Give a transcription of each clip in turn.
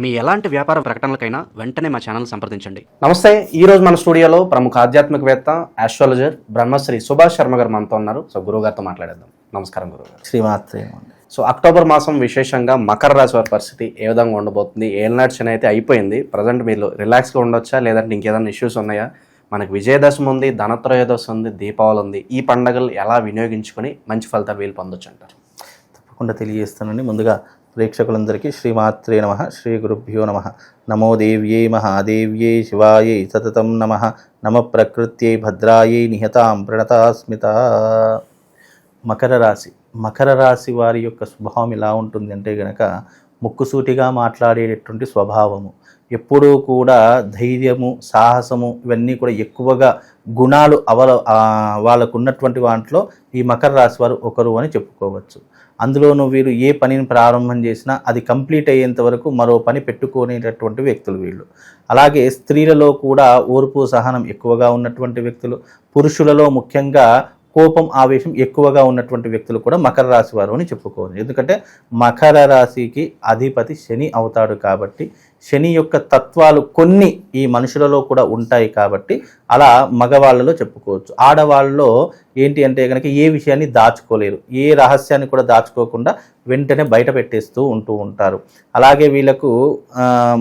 మీ ఎలాంటి వ్యాపార ప్రకటనలకైనా వెంటనే మా ఛానల్ సంప్రదించండి. నమస్తే ఈ రోజు మన స్టూడియోలో ప్రముఖ ఆధ్యాత్మికవేత్త ఆస్ట్రాలజర్ బ్రహ్మశ్రీ సుభాష్ శర్మ గారు మనతో ఉన్నారు. సో గురువు గారితో మాట్లాడేద్దాం. నమస్కారం గురువు గారు. శ్రీమాత్రే సో అక్టోబర్ మాసం విశేషంగా మకర రాశి వారి పరిస్థితి ఏ విధంగా ఉండబోతుంది ఏళ్ళనాటి శని అయితే అయిపోయింది ప్రజెంట్ మీరు రిలాక్స్గా ఉండొచ్చా లేదంటే ఇంకేదైనా ఇష్యూస్ ఉన్నాయా? మనకు విజయదశమి ఉంది ధనత్రయోదశి ఉంది దీపావళి ఉంది. ఈ పండుగలు ఎలా వినియోగించుకొని మంచి ఫలితాలు వీలు పొందొచ్చు అంటారు? తప్పకుండా తెలియజేస్తానండి. ముందుగా ప్రేక్షకులందరికీ శ్రీమాత్రే నమ శ్రీ గురుభ్యో నమ. నమో దేవ్యై మహాదేవ్యే శివాయై సతతం నమ. నమ ప్రకృత్యై భద్రాయై నిహతాం ప్రణతాస్మిత. మకర రాశి. మకర రాశి వారి యొక్క స్వభావం ఎలా ఉంటుంది అంటే గనక ముక్కుసూటిగా మాట్లాడేటటువంటి స్వభావము. ఎప్పుడూ కూడా ధైర్యము సాహసము ఇవన్నీ కూడా ఎక్కువగా గుణాలు అవల వాళ్ళకున్నటువంటి వాటిలో ఈ మకర రాశి వారు ఒకరు అని చెప్పుకోవచ్చు. అందులోనూ వీరు ఏ పనిని ప్రారంభం చేసినా అది కంప్లీట్ అయ్యేంత వరకు మరో పని పెట్టుకునేటటువంటి వ్యక్తులు వీళ్ళు. అలాగే స్త్రీలలో కూడా ఓర్పు సహనం ఎక్కువగా ఉన్నటువంటి వ్యక్తులు. పురుషులలో ముఖ్యంగా కోపం ఆవేశం ఎక్కువగా ఉన్నటువంటి వ్యక్తులు కూడా మకర రాశి వారు అని చెప్పుకోవచ్చు. ఎందుకంటే మకర రాశికి అధిపతి శని అవుతాడు కాబట్టి శని యొక్క తత్వాలు కొన్ని ఈ మనుషులలో కూడా ఉంటాయి కాబట్టి అలా మగవాళ్ళలో చెప్పుకోవచ్చు. ఆడవాళ్ళలో ఏంటి అంటే కనుక ఏ విషయాన్ని దాచుకోలేరు. ఏ రహస్యాన్ని కూడా దాచుకోకుండా వెంటనే బయట పెట్టేస్తూ ఉంటూ ఉంటారు. అలాగే వీళ్ళకు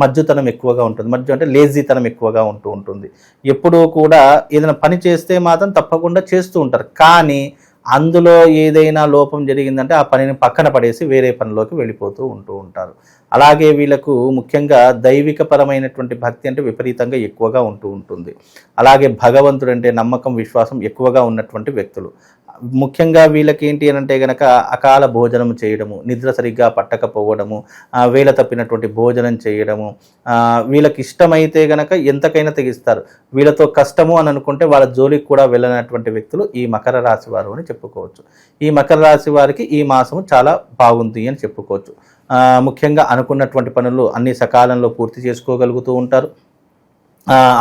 మజ్జుతనం ఎక్కువగా ఉంటుంది. మజ్జు అంటే లేజీతనం ఎక్కువగా ఉంటూ ఉంటుంది. ఎప్పుడూ కూడా ఏదైనా పని చేస్తే మాత్రం తప్పకుండా చేస్తూ ఉంటారు. కానీ అందులో ఏదైనా లోపం జరిగిందంటే ఆ పనిని పక్కన పడేసి వేరే పనిలోకి వెళ్ళిపోతూ ఉంటూ ఉంటారు. అలాగే వీళ్ళకు ముఖ్యంగా దైవిక పరమైనటువంటి భక్తి అంటే విపరీతంగా ఎక్కువగా ఉంటూ ఉంటుంది. అలాగే భగవంతుడు అంటే నమ్మకం విశ్వాసం ఎక్కువగా ఉన్నటువంటి వ్యక్తులు. ముఖ్యంగా వీళ్ళకి ఏంటి అని అంటే గనక అకాల భోజనం చేయడము నిద్ర సరిగ్గా పట్టకపోవడము వేల వేళ తప్పినటువంటి భోజనం చేయడము వీళ్ళకి ఇష్టమైతే గనక ఎంతకైనా తెగిస్తారు. వీళ్ళతో కష్టము అని అనుకుంటే వాళ్ళ జోలికి కూడా వెళ్ళనటువంటి వ్యక్తులు ఈ మకర రాశి వారు అని చెప్పుకోవచ్చు. ఈ మకర రాశి వారికి ఈ మాసము చాలా బాగుంది అని చెప్పుకోవచ్చు. ముఖ్యంగా అనుకున్నటువంటి పనులు అన్ని సకాలంలో పూర్తి చేసుకోగలుగుతూ ఉంటారు.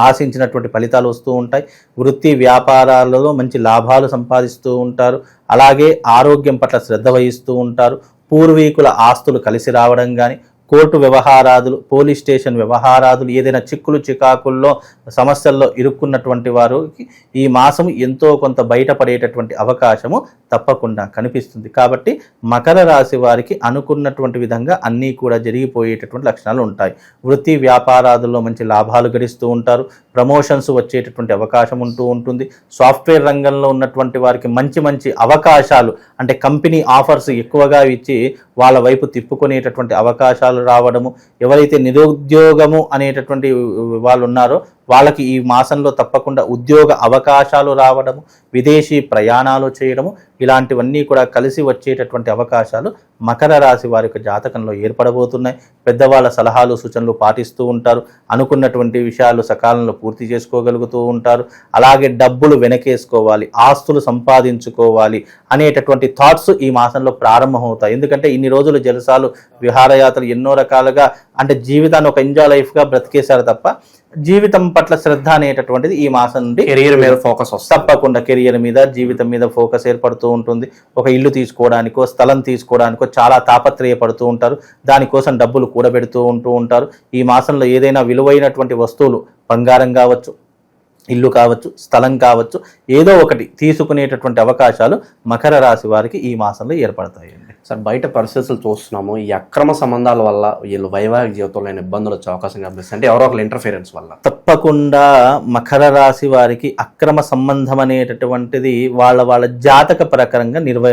ఆశించినటువంటి ఫలితాలు వస్తూ ఉంటాయి. వృత్తి వ్యాపారాలలో మంచి లాభాలు సంపాదిస్తూ ఉంటారు. అలాగే ఆరోగ్యం పట్ల శ్రద్ధ వహిస్తూ ఉంటారు. పూర్వీకుల ఆస్తులు కలిసి రావడం కానీ కోర్టు వ్యవహారాదులు పోలీస్ స్టేషన్ వ్యవహారాదులు ఏదైనా చిక్కులు చికాకుల్లో సమస్యల్లో ఇరుక్కున్నటువంటి వారికి ఈ మాసం ఎంతో కొంత బయటపడేటటువంటి అవకాశము తప్పకుండా కనిపిస్తుంది. కాబట్టి మకర రాశి వారికి అనుకున్నటువంటి విధంగా అన్నీ కూడా జరిగిపోయేటటువంటి లక్షణాలు ఉంటాయి. వృత్తి వ్యాపారాదుల్లో మంచి లాభాలు గడిస్తూ ఉంటారు. ప్రమోషన్స్ వచ్చేటటువంటి అవకాశం ఉంటూ ఉంటుంది. సాఫ్ట్వేర్ రంగంలో ఉన్నటువంటి వారికి మంచి మంచి అవకాశాలు అంటే కంపెనీ ఆఫర్స్ ఎక్కువగా ఇచ్చి వాళ్ళ వైపు తిప్పుకునేటటువంటి అవకాశాలు రావడము ఎవరైతే నిరుద్యోగము అనేటటువంటి వాళ్ళు ఉన్నారో వాళ్ళకి ఈ మాసంలో తప్పకుండా ఉద్యోగ అవకాశాలు రావడము విదేశీ ప్రయాణాలు చేయడము ఇలాంటివన్నీ కూడా కలిసి వచ్చేటటువంటి అవకాశాలు మకర రాశి వారి యొక్క జాతకంలో ఏర్పడబోతున్నాయి. పెద్దవాళ్ళ సలహాలు సూచనలు పాటిస్తూ ఉంటారు. అనుకున్నటువంటి విషయాలు సకాలంలో పూర్తి చేసుకోగలుగుతూ ఉంటారు. అలాగే డబ్బులు వెనకేసుకోవాలి ఆస్తులు సంపాదించుకోవాలి అనేటటువంటి థాట్స్ ఈ మాసంలో ప్రారంభమవుతాయి. ఎందుకంటే ఇన్ని రోజులు జలసాలు విహారయాత్రలు ఎన్నో రకాలుగా అంటే జీవితాన్ని ఒక ఎంజాయ్ లైఫ్గా బ్రతికేశారు తప్ప జీవితం పట్ల శ్రద్ధ అనేటటువంటిది ఈ మాసం నుండి కెరీర్ మీద ఫోకస్ వస్తుంది. తప్పకుండా కెరియర్ మీద జీవితం మీద ఫోకస్ ఏర్పడుతూ ఉంటుంది. ఒక ఇల్లు తీసుకోవడానికో స్థలం తీసుకోవడానికో చాలా తాపత్రయపడుతూ ఉంటారు. దానికోసం డబ్బులు కూడబెడుతూ ఉంటూ ఉంటారు. ఈ మాసంలో ఏదైనా విలువైనటువంటి వస్తువులు బంగారం కావచ్చు ఇల్లు కావచ్చు స్థలం కావచ్చు ఏదో ఒకటి తీసుకునేటటువంటి అవకాశాలు మకర రాశి వారికి ఈ మాసంలో ఏర్పడతాయండి. సార్ బయట పరిస్థితులు చూస్తున్నాము. ఈ అక్రమ సంబంధాల వల్ల వీళ్ళు వైవాహిక జీవితంలో ఇబ్బందులు వచ్చే అవకాశం కనిపిస్తుంది. అంటే ఎవరో ఒకరు ఇంటర్ఫీరెన్స్ వల్ల. తప్పకుండా మకర రాశి వారికి అక్రమ సంబంధం అనేటటువంటిది వాళ్ళ వాళ్ళ జాతక ప్రకారంగా నిర్వ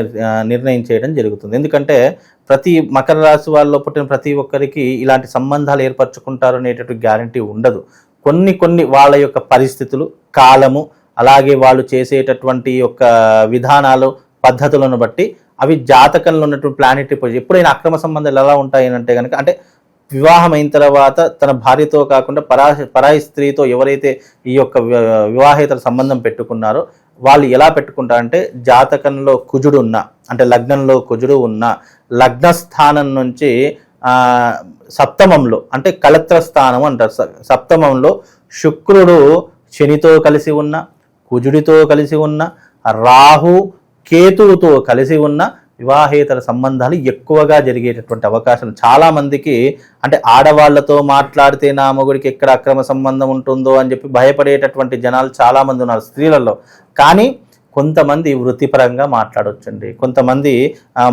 నిర్ణయం చేయడం జరుగుతుంది. ఎందుకంటే ప్రతి మకర రాశి వాళ్ళలో పుట్టిన ప్రతి ఒక్కరికి ఇలాంటి సంబంధాలు ఏర్పరచుకుంటారు అనేటటువంటి గ్యారంటీ ఉండదు. కొన్ని కొన్ని వాళ్ళ యొక్క పరిస్థితులు కాలము అలాగే వాళ్ళు చేసేటటువంటి యొక్క విధానాలు పద్ధతులను బట్టి అవి జాతకంలో ఉన్నటువంటి ప్లానెటరీ పొజిషన్ ఎప్పుడైనా అక్రమ సంబంధాలు ఎలా ఉంటాయి అంటే కనుక అంటే వివాహం అయిన తర్వాత తన భార్యతో కాకుండా పరా పరాయి స్త్రీతో ఎవరైతే ఈ యొక్క వివాహేతర సంబంధం పెట్టుకున్నారో వాళ్ళు ఎలా పెట్టుకుంటారంటే జాతకంలో కుజుడు ఉన్న అంటే లగ్నంలో కుజుడు ఉన్న లగ్న స్థానం నుంచి సప్తమంలో అంటే కలత్ర స్థానం అంటారు. స- సప్తమంలో శుక్రుడు శనితో కలిసి ఉన్న కుజుడితో కలిసి ఉన్న రాహు కేతువుతో కలిసి ఉన్న వివాహేతర సంబంధాలు ఎక్కువగా జరిగేటటువంటి అవకాశం చాలా మందికి అంటే ఆడవాళ్ళతో మాట్లాడితే నా మొగుడికి ఎక్కడ అక్రమ సంబంధం ఉంటుందో అని చెప్పి భయపడేటటువంటి జనాలు చాలా మంది ఉన్నారు స్త్రీలలో. కానీ కొంతమంది వృత్తిపరంగా మాట్లాడొచ్చండి. కొంతమంది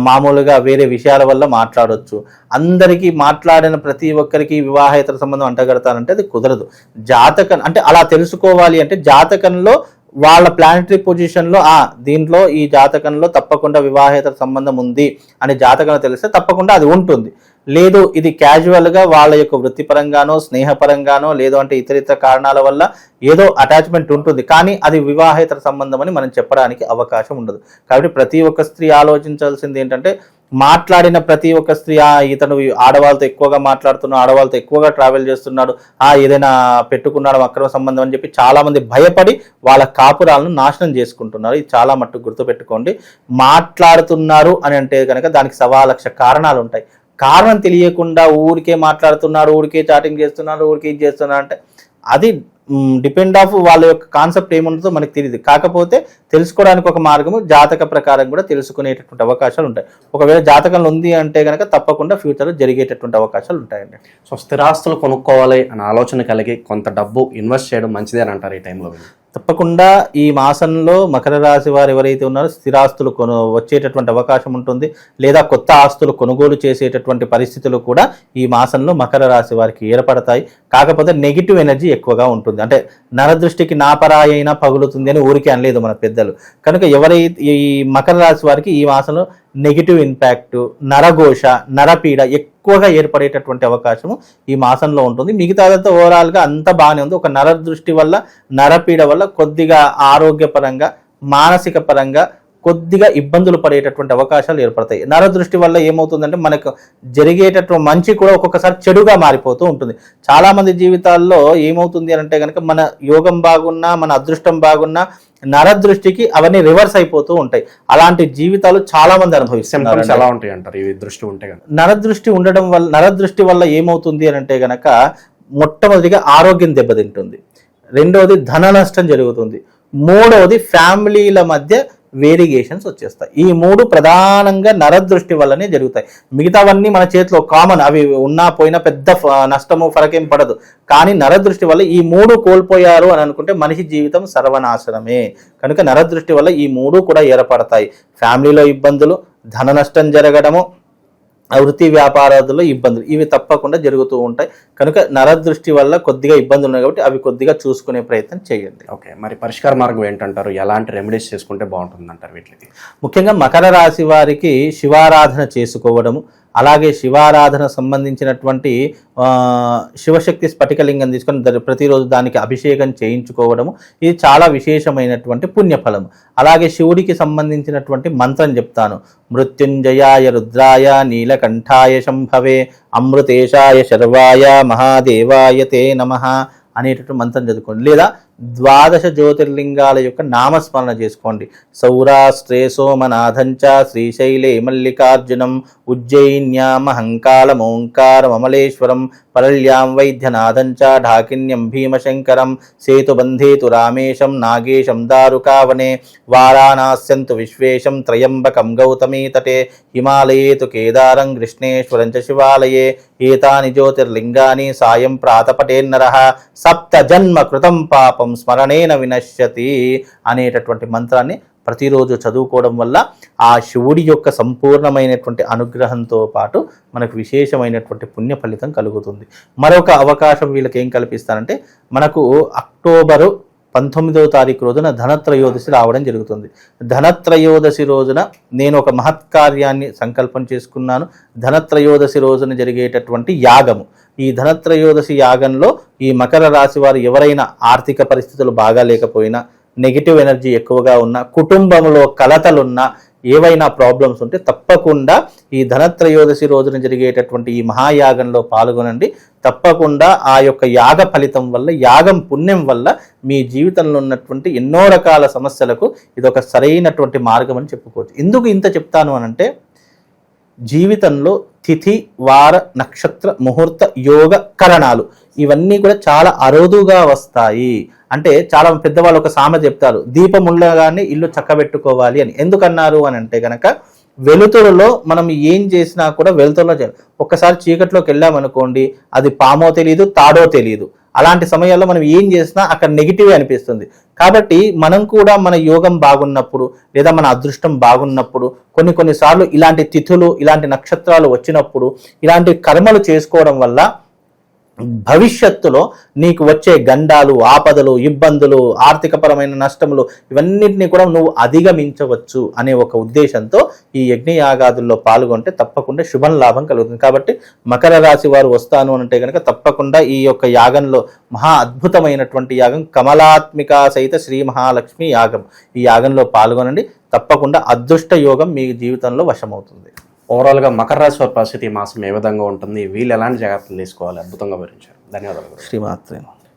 మామూలుగా వేరే విషయాల వల్ల మాట్లాడొచ్చు. అందరికీ మాట్లాడిన ప్రతి ఒక్కరికి వివాహేతర సంబంధం అంటగడతానంటే అది కుదరదు. జాతకం అంటే అలా తెలుసుకోవాలి అంటే జాతకంలో వాళ్ళ ప్లానటరీ పొజిషన్లో ఆ దీంట్లో ఈ జాతకంలో తప్పకుండా వివాహేతర సంబంధం ఉంది అని జాతకంలో తెలిస్తే తప్పకుండా అది ఉంటుంది. లేదు ఇది క్యాజువల్గా వాళ్ళ యొక్క వృత్తిపరంగానో స్నేహపరంగానో లేదు అంటే ఇతర ఇతర కారణాల వల్ల ఏదో అటాచ్మెంట్ ఉంటుంది. కానీ అది వివాహేతర సంబంధం అని మనం చెప్పడానికి అవకాశం ఉండదు. కాబట్టి ప్రతి ఒక్క స్త్రీ ఆలోచించాల్సింది ఏంటంటే మాట్లాడిన ప్రతి ఒక్క స్త్రీ ఆ ఇతను ఆడవాళ్ళతో ఎక్కువగా మాట్లాడుతున్నాడు ఆడవాళ్ళతో ఎక్కువగా ట్రావెల్ చేస్తున్నాడు ఆ ఏదైనా పెట్టుకున్నాడు అక్రమ సంబంధం అని చెప్పి చాలామంది భయపడి వాళ్ళ కాపురాలను నాశనం చేసుకుంటున్నారు. ఇది చాలా మట్టుకు గుర్తుపెట్టుకోండి. మాట్లాడుతున్నారు అని అంటే కనుక దానికి సవా లక్ష కారణాలు ఉంటాయి. కారణం తెలియకుండా ఊరికే మాట్లాడుతున్నాడు ఊరికే చాటింగ్ చేస్తున్నాడు ఊరికే ఇది చేస్తున్నాడు అంటే అది డిపెండ్ ఆఫ్ వాళ్ళ యొక్క కాన్సెప్ట్ ఏముంటుందో మనకు తెలియదు కాకపోతే తెలుసుకోవడానికి ఒక మార్గము జాతక ప్రకారం కూడా తెలుసుకునేటటువంటి అవకాశాలు ఉంటాయి. ఒకవేళ జాతకంలో ఉంది అంటే కనుక తప్పకుండా ఫ్యూచర్లో జరిగేటటువంటి అవకాశాలు ఉంటాయండి. సో స్థిరాస్తులు కొనుక్కోవాలి అనే ఆలోచన కలిగి కొంత డబ్బు ఇన్వెస్ట్ చేయడం మంచిదే అని అంటారు ఈ టైంలో తప్పకుండా ఈ మాసంలో మకర రాశి వారు ఎవరైతే ఉన్నారో స్థిరాస్తులు కొను వచ్చేటటువంటి అవకాశం ఉంటుంది. లేదా కొత్త ఆస్తులు కొనుగోలు చేసేటటువంటి పరిస్థితులు కూడా ఈ మాసంలో మకర రాశి వారికి ఏర్పడతాయి. కాకపోతే నెగిటివ్ ఎనర్జీ ఎక్కువగా ఉంటుంది. అంటే నరదృష్టికి నాపరాయి అయినా పగులుతుంది అని ఊరికే అనలేదు మన పెద్దలు. కనుక ఎవరైతే ఈ మకర రాశి వారికి ఈ మాసంలో నెగిటివ్ ఇంపాక్ట్ నరఘోష నరపీడ ఎక్కువగా ఏర్పడేటటువంటి అవకాశము ఈ మాసంలో ఉంటుంది. మిగతాదంతా ఓవరాల్గా అంతా బాగానే ఉంది. ఒక నర దృష్టి వల్ల నరపీడ వల్ల కొద్దిగా ఆరోగ్యపరంగా మానసిక పరంగా కొద్దిగా ఇబ్బందులు పడేటటువంటి అవకాశాలు ఏర్పడతాయి. నరదృష్టి వల్ల ఏమవుతుందంటే మనకు జరిగేటటువంటి మంచి కూడా ఒక్కొక్కసారి చెడుగా మారిపోతూ ఉంటుంది. చాలా మంది జీవితాల్లో ఏమవుతుంది అంటే కనుక మన యోగం బాగున్నా మన అదృష్టం బాగున్నా నరదృష్టికి అవన్నీ రివర్స్ అయిపోతూ ఉంటాయి. అలాంటి జీవితాలు చాలా మంది అనుభవిస్తున్నారు ఎలా ఉంటాయి అంటారు ఇవి దృష్టి ఉంటే నరదృష్టి ఉండడం వల్ల నరదృష్టి వల్ల ఏమవుతుంది అని అంటే గనక మొట్టమొదటిగా ఆరోగ్యం దెబ్బతింటుంది. రెండవది ధన నష్టం జరుగుతుంది. మూడవది ఫ్యామిలీల మధ్య వేరిగేషన్స్ వచ్చేస్తాయి. ఈ మూడు ప్రధానంగా నరదృష్టి వల్లనే జరుగుతాయి. మిగతావన్నీ మన చేతిలో కామన్ అవి ఉన్నా పోయినా పెద్ద ఫ- నష్టము ఫరకేం పడదు. కానీ నరదృష్టి వల్ల ఈ మూడు కోల్పోయారు అని అనుకుంటే మనిషి జీవితం సర్వనాశనమే. కనుక నరదృష్టి వల్ల ఈ మూడు కూడా ఏర్పడతాయి. ఫ్యామిలీలో ఇబ్బందులు ధన నష్టం జరగడము వృత్తి వ్యాపారాదుల్లో ఇబ్బందులు ఇవి తప్పకుండా జరుగుతూ ఉంటాయి. కనుక నరదృష్టి వల్ల కొద్దిగా ఇబ్బందులు ఉన్నాయి కాబట్టి అవి కొద్దిగా చూసుకునే ప్రయత్నం చేయండి. ఓకే. మరి పరిష్కార మార్గం ఏంటంటారు? ఎలాంటి రెమెడీస్ చేసుకుంటే బాగుంటుంది అంటారు వీటికి? ముఖ్యంగా మకర రాశి వారికి శివారాధన చేసుకోవడము అలాగే శివారాధన సంబంధించినటువంటి శివశక్తి స్ఫటికలింగం తీసుకొని ప్రతిరోజు దానికి అభిషేకం చేయించుకోవడము ఇది చాలా విశేషమైనటువంటి పుణ్యఫలం అలాగే శివుడికి సంబంధించినటువంటి మంత్రం చెప్తాను. మృత్యుంజయాయ రుద్రాయ నీలకంఠాయ శంభవే అమృతేశాయ శర్వాయ మహాదేవాయ తే నమః అనేటటువంటి మంత్రం చదువుకోండి. లేదా ద్వాదశ జ్యోతిర్లింగాల యొక్క నామస్మరణ చేసుకోండి. సౌరాష్ట్రే శ్రేసోమనాథంచ శ్రీశైలే మల్లికార్జునం ఉజ్జయిన్యామహంకాలం ఓంకారం అమలేశ్వరం పరళ్యాం వైద్యనాథంచ ఢాకిన్యం భీమశంకరం సేతుబంధేతు రామేశం నాగేశం దారుకావనే వారాణాస్యంతు విశ్వేశం త్రయంబకం గౌతమీ తటే హిమాలయే కేదారం కృష్ణేశ్వరం చ శివాలయే ఏతాని జ్యోతిర్లింగాని సాయం ప్రాతపటేన్నర సప్త జన్మ కృతం పాపం స్మరణేన వినశ్యతి అనేటటువంటి మంత్రాన్ని ప్రతిరోజు చదువుకోవడం వల్ల ఆ శివుడి యొక్క సంపూర్ణమైనటువంటి అనుగ్రహంతో పాటు మనకు విశేషమైనటువంటి పుణ్య ఫలితం కలుగుతుంది. మరొక అవకాశం వీళ్ళకి ఏం కల్పిస్తానంటే మనకు అక్టోబరు పంతొమ్మిదవ తారీఖు రోజున ధనత్రయోదశి రావడం జరుగుతుంది. ధనత్రయోదశి రోజున నేను ఒక మహత్కార్యాన్ని సంకల్పం చేసుకున్నాను. ధనత్రయోదశి రోజున జరిగేటటువంటి యాగము. ఈ ధనత్రయోదశి యాగంలో ఈ మకర రాశి వారు ఎవరైనా ఆర్థిక పరిస్థితులు బాగా లేకపోయినా నెగిటివ్ ఎనర్జీ ఎక్కువగా ఉన్నా కుటుంబంలో కలతలున్నా ఏవైనా ప్రాబ్లమ్స్ ఉంటే తప్పకుండా ఈ ధనత్రయోదశి రోజున జరిగేటటువంటి ఈ మహాయాగంలో పాల్గొనండి. తప్పకుండా ఆ యొక్క యాగ ఫలితం వల్ల యాగం పుణ్యం వల్ల మీ జీవితంలో ఉన్నటువంటి ఎన్నో రకాల సమస్యలకు ఇది ఒక సరైనటువంటి మార్గం అని చెప్పుకోవచ్చు. ఎందుకు ఇంత చెప్తాను అనంటే జీవితంలో తిథి వార నక్షత్ర ముహూర్త యోగ కరణాలు ఇవన్నీ కూడా చాలా అరుదుగా వస్తాయి. అంటే చాలా పెద్దవాళ్ళు ఒక సామెత చెప్తారు దీపం ఉండగానే ఇల్లు చక్కబెట్టుకోవాలి అని. ఎందుకన్నారు అని అంటే గనక వెలుతురులో మనం ఏం చేసినా కూడా వెలుతురులో చేయాలి. ఒక్కసారి చీకట్లోకి వెళ్ళామనుకోండి అది పామో తెలియదు తాడో తెలియదు అలాంటి సమయాల్లో మనం ఏం చేసినా అక్కడ నెగిటివ్ అనిపిస్తుంది. కాబట్టి మనం కూడా మన యోగం బాగున్నప్పుడు లేదా మన అదృష్టం బాగున్నప్పుడు కొన్ని కొన్నిసార్లు ఇలాంటి తిథులు ఇలాంటి నక్షత్రాలు వచ్చినప్పుడు ఇలాంటి కర్మలు చేసుకోవడం వల్ల భవిష్యత్తులో నీకు వచ్చే గండాలు ఆపదలు ఇబ్బందులు ఆర్థికపరమైన నష్టములు ఇవన్నిటిని కూడా నువ్వు అధిగమించవచ్చు అనే ఒక ఉద్దేశంతో ఈ యజ్ఞయాగాదుల్లో పాల్గొంటే తప్పకుండా శుభం లాభం కలుగుతుంది. కాబట్టి మకర రాశి వారు వస్తాను అంటే కనుక తప్పకుండా ఈ యొక్క యాగంలో మహా అద్భుతమైనటువంటి యాగం కమలాత్మిక సహిత శ్రీ మహాలక్ష్మి యాగం. ఈ యాగంలో పాల్గొనండి. తప్పకుండా అదృష్ట యోగం మీ జీవితంలో వశమవుతుంది. ఓవరాల్గా మకర రాశి వారి పరిస్థితి మాసం ఏ విధంగా ఉంటుంది? వీళ్ళు ఎలాంటి జాగ్రత్తలు తీసుకోవాలి? అద్భుతంగా వివరించారు. ధన్యవాదాలు. గురుగారు.